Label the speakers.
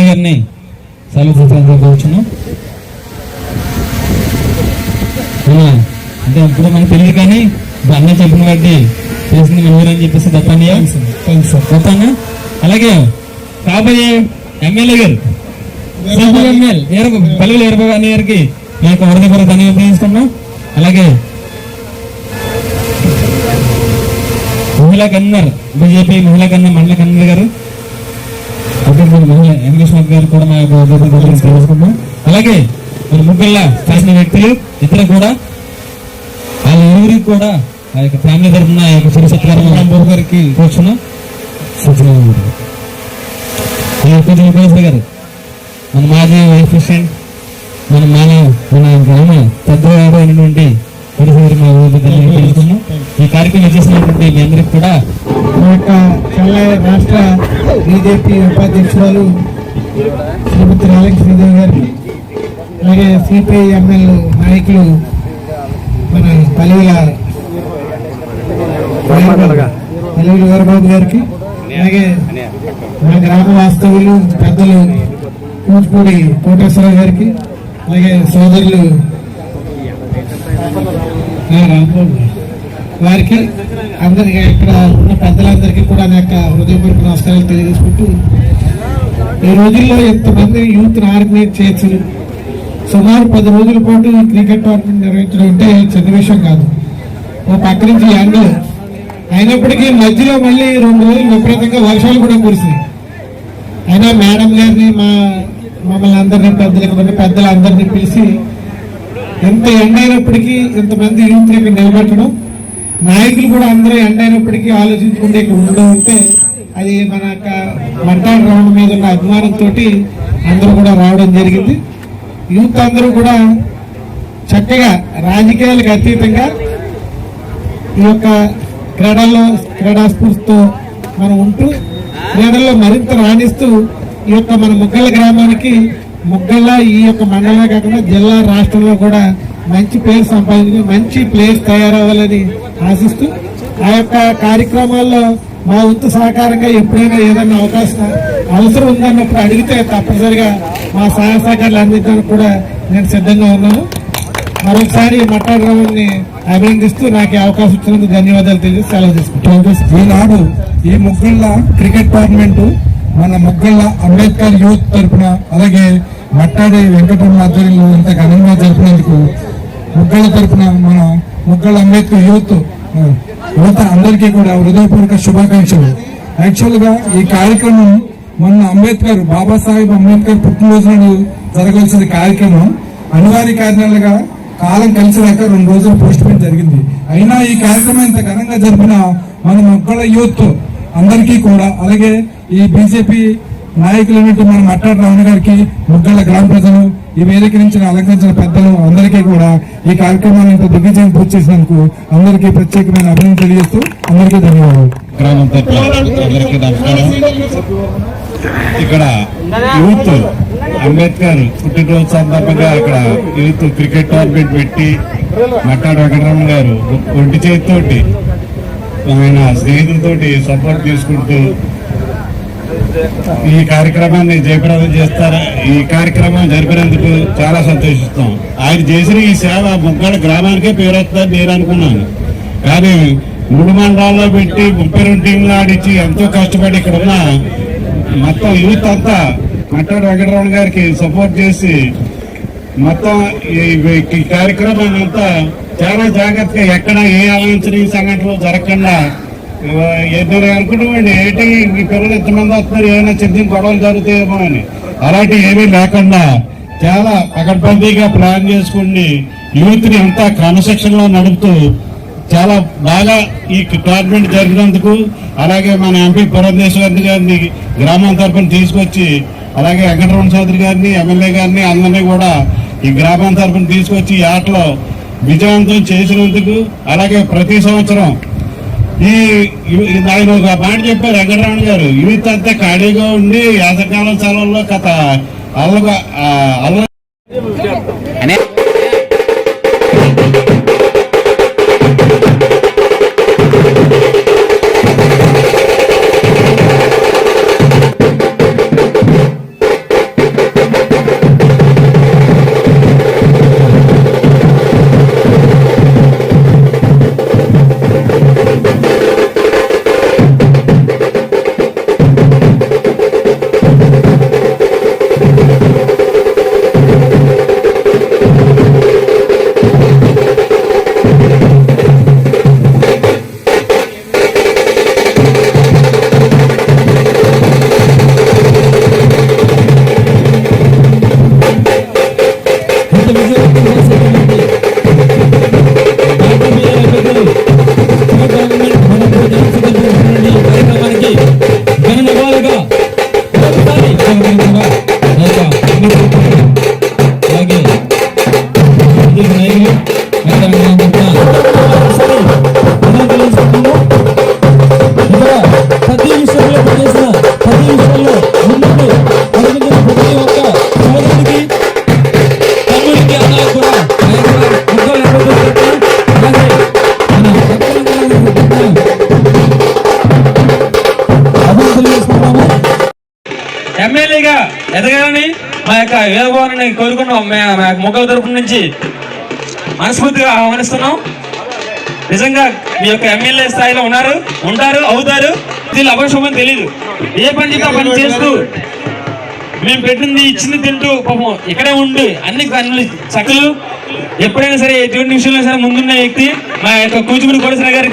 Speaker 1: గారిని సెలవు అంటే ఇప్పుడు మనకు తెలియదు కానీ అన్న చెప్పిన బట్టి తెలిసింది మీరని చెప్పేసి తప్పనియా తప్పనా అలాగే కాబోయే ఎమ్మెల్యే గారు. ఎమ్మెల్యే పల్లెలు అన్న గారికి మీ యొక్క హృదయపూర్వక ధన్యవాదాలు తెలుసుకున్నాం అలాగే మహిళా కన్నర్ బీజేపీ మహిళా కన్నర్ మండల కన్నర్ గారు. వెంకటేశ్వర గారు కూడా మా తెలుసుకున్నాం అలాగే మన ముగ్గుల్లా చేసిన వ్యక్తులు ఇద్దరు కూడా వాళ్ళ ఇరువురికి కూడా ఆ యొక్క ఫ్యామిలీ తరఫున ఆ యొక్క చిరు సత్కారం గారికి కూర్చున్నాం సూచన కొంచెం ఉపయోగ గారు మన మాజీ వైస్ ప్రెసిడెంట్ మన మన మన గ్రామ పెద్దవారు అయినటువంటి మా ఊరి తెలుసుకున్నాం ఈ కార్యక్రమం చేసినటువంటి మీ అందరికి కూడా
Speaker 2: మా యొక్క చెన్నై రాష్ట్ర బీజేపీ ఉపాధ్యక్షురాలు శ్రీమతి రాలకి శ్రీదేవి గారికి అలాగే సిపిఐ ఎమ్మెల్యే నాయకులు మన పల్లెల పల్లెల వీరబాబు గారికి అలాగే మన గ్రామ వాస్తవులు పెద్దలు కూచిపూడి కోటేశ్వరరావు గారికి అలాగే సోదరులు రాంబాబు వారికి అందరికి ఇక్కడ ఉన్న పెద్దలందరికీ కూడా నా యొక్క హృదయపూర్వక నమస్కారాలు తెలియజేసుకుంటూ ఈ రోజుల్లో ఎంతమంది యూత్ ఆర్గనైజ్ చేయొచ్చు? సుమారు పది రోజుల పాటు ఈ క్రికెట్ టోర్నమెంట్ నిర్వహించడం అంటే చిన్న విషయం కాదు. ఓ పక్క నుంచి ఎండలు అయినప్పటికీ మధ్యలో మళ్ళీ రెండు రోజులు విపరీతంగా వర్షాలు కూడా కురిసినాయి. అయినా మేడం గారిని మా మమ్మల్ని అందరినీ పెద్దలు పెద్దలు అందరినీ పిలిచి ఎంత ఎండ అయినప్పటికీ ఇంతమంది యూత్ ఇక్కడ నిలబెట్టడం నాయకులు కూడా అందరూ ఎండ అయినప్పటికీ ఆలోచించుకుంటే ఇక్కడ ఉండడం అంటే అది మన యొక్క మంటాడు రౌండ్ మీద ఉన్న అభిమానంతో అందరూ కూడా రావడం జరిగింది. యూత్ అందరూ కూడా చక్కగా రాజకీయాలకు అతీతంగా ఈ యొక్క క్రీడల్లో క్రీడాస్ఫూర్తితో మనం ఉంటూ క్రీడల్లో మరింత రాణిస్తూ ఈ యొక్క మన ముగ్గల గ్రామానికి ముగ్గల ఈ యొక్క మండలమే కాకుండా జిల్లా రాష్ట్రంలో కూడా మంచి పేరు సంపాదించి మంచి ప్లేస్ తయారవ్వాలని ఆశిస్తూ ఆ యొక్క కార్యక్రమాల్లో మా వంతు సహకారంగా ఎప్పుడైనా ఏదైనా అవకాశం అవసరం ఉందన్నప్పుడు అడిగితే తప్పనిసరిగా మా సహాయ సహకారాలు అందించడానికి కూడా నేను సిద్ధంగా ఉన్నాను. మరొకసారి మట్టాడరావుని అభినందిస్తూ నాకు అవకాశం ఇచ్చినందుకు ధన్యవాదాలు తెలియజేసి సెలవు తీసుకుంటాను
Speaker 3: ఈనాడు ఈ ముగ్గుళ్ళ క్రికెట్ టోర్నమెంట్ మన ముగ్గుళ్ళ అంబేద్కర్ యూత్ తరపున అలాగే మట్టాడి వెంకటరమణ ఆధ్వర్యంలో ఇంత ఘనంగా జరిపినందుకు ముగ్గుళ్ళ తరపున మన ముగ్గుళ్ళ అంబేద్కర్ యూత్ యువత అందరికీ కూడా హృదయపూర్వక శుభాకాంక్షలు. యాక్చువల్గా ఈ కార్యక్రమం మొన్న అంబేద్కర్ బాబాసాహెబ్ అంబేద్కర్ పుట్టినరోజు నాడు జరగాల్సిన కార్యక్రమం అనివార్య కారణాలుగా కాలం కలిసి రాక రెండు రోజులు పోస్ట్ పోన్ జరిగింది. అయినా ఈ కార్యక్రమం ఇంత ఘనంగా జరిపిన మన మొక్కల యూత్ అందరికీ కూడా అలాగే ఈ బీజేపీ నాయకులైనట్టు మన మట్టాడు రావణ గారికి ముగ్గళ్ళ గ్రామ ప్రజలు ఈ వేదిక నుంచి అలంకరించిన పెద్దలు అందరికీ కూడా ఈ కార్యక్రమాన్ని ఇంత దిగ్విజయం పూర్తి చేసినందుకు అందరికీ ప్రత్యేకమైన అభినందన తెలియజేస్తూ అందరికీ ధన్యవాదాలు.
Speaker 4: గ్రామం అందరికీ నమస్కారం. ఇక్కడ యూత్ అంబేద్కర్ పుట్టినరోజు సందర్భంగా ఇక్కడ యూత్ క్రికెట్ టోర్నమెంట్ పెట్టి మట్టాడు వెంకటరమణ గారు ఒంటి చేతితోటి ఆయన స్నేహితులతోటి సపోర్ట్ తీసుకుంటూ ఈ కార్యక్రమాన్ని జయప్రదం చేస్తారా? ఈ కార్యక్రమం జరిపినందుకు చాలా సంతోషిస్తాం. ఆయన చేసిన ఈ సేవ ముగ్గడ గ్రామానికే పేరు వస్తుందని నేను అనుకున్నాను. కానీ మూడు మండలాల్లో పెట్టి ముప్పై రెండు టీంలు ఆడించి ఎంతో కష్టపడి ఇక్కడ ఉన్న మొత్తం యూత్ అంతా మట్టాడు వెంకటరమణ గారికి సపోర్ట్ చేసి మొత్తం ఈ కార్యక్రమాన్ని అంతా చాలా జాగ్రత్తగా ఎక్కడ ఏ అవాంఛనీయ సంఘటనలు జరగకుండా ఇద్దరు అనుకుంటామండి ఏంటి ఈ పిల్లలు ఎంతమంది వస్తున్నారు ఏమైనా చిన్న గొడవలు జరుగుతాయేమో అని. అలాంటి ఏమీ లేకుండా చాలా పకడ్బందీగా ప్లాన్ చేసుకుని యూత్ని అంతా క్రమశిక్షణలో నడుపుతూ చాలా బాగా ఈ టోర్నమెంట్ జరిగినందుకు అలాగే మన ఎంపీ పురంధేశ్వరి గారిని గ్రామం తరఫున తీసుకొచ్చి అలాగే వెంకటరమణ చౌదరి గారిని ఎమ్మెల్యే గారిని అందరినీ కూడా ఈ గ్రామం తరఫున తీసుకొచ్చి ఈ ఆటలో విజయవంతం చేసినందుకు అలాగే ప్రతి సంవత్సరం ఈ ఆయన ఒక మాట చెప్పారు వెంకటరమణ గారు యూత్ అంతా ఖాళీగా ఉండి యాసకాలం సెలవుల్లో కథ అల్లగా అల్ల
Speaker 1: ఎమ్మెల్యేగా ఎదగాలని మా యొక్క వేదభవనాన్ని కోరుకున్నాం. మా మా యొక్క తరపు నుంచి మనస్ఫూర్తిగా ఆహ్వానిస్తున్నాం. నిజంగా మీ యొక్క ఎమ్మెల్యే స్థాయిలో ఉన్నారు ఉంటారు అవుతారు. వీళ్ళు అపశుభం తెలియదు ఏ పని చెప్పి పని చేస్తూ మేము పెట్టింది ఇచ్చింది తింటూ పాపం ఇక్కడే ఉండి అన్ని అన్ని చక్కలు. ఎప్పుడైనా సరే ఎటువంటి విషయంలో సరే ముందున్న వ్యక్తి మా యొక్క కూచిపూడి కోటేశ్వర గారికి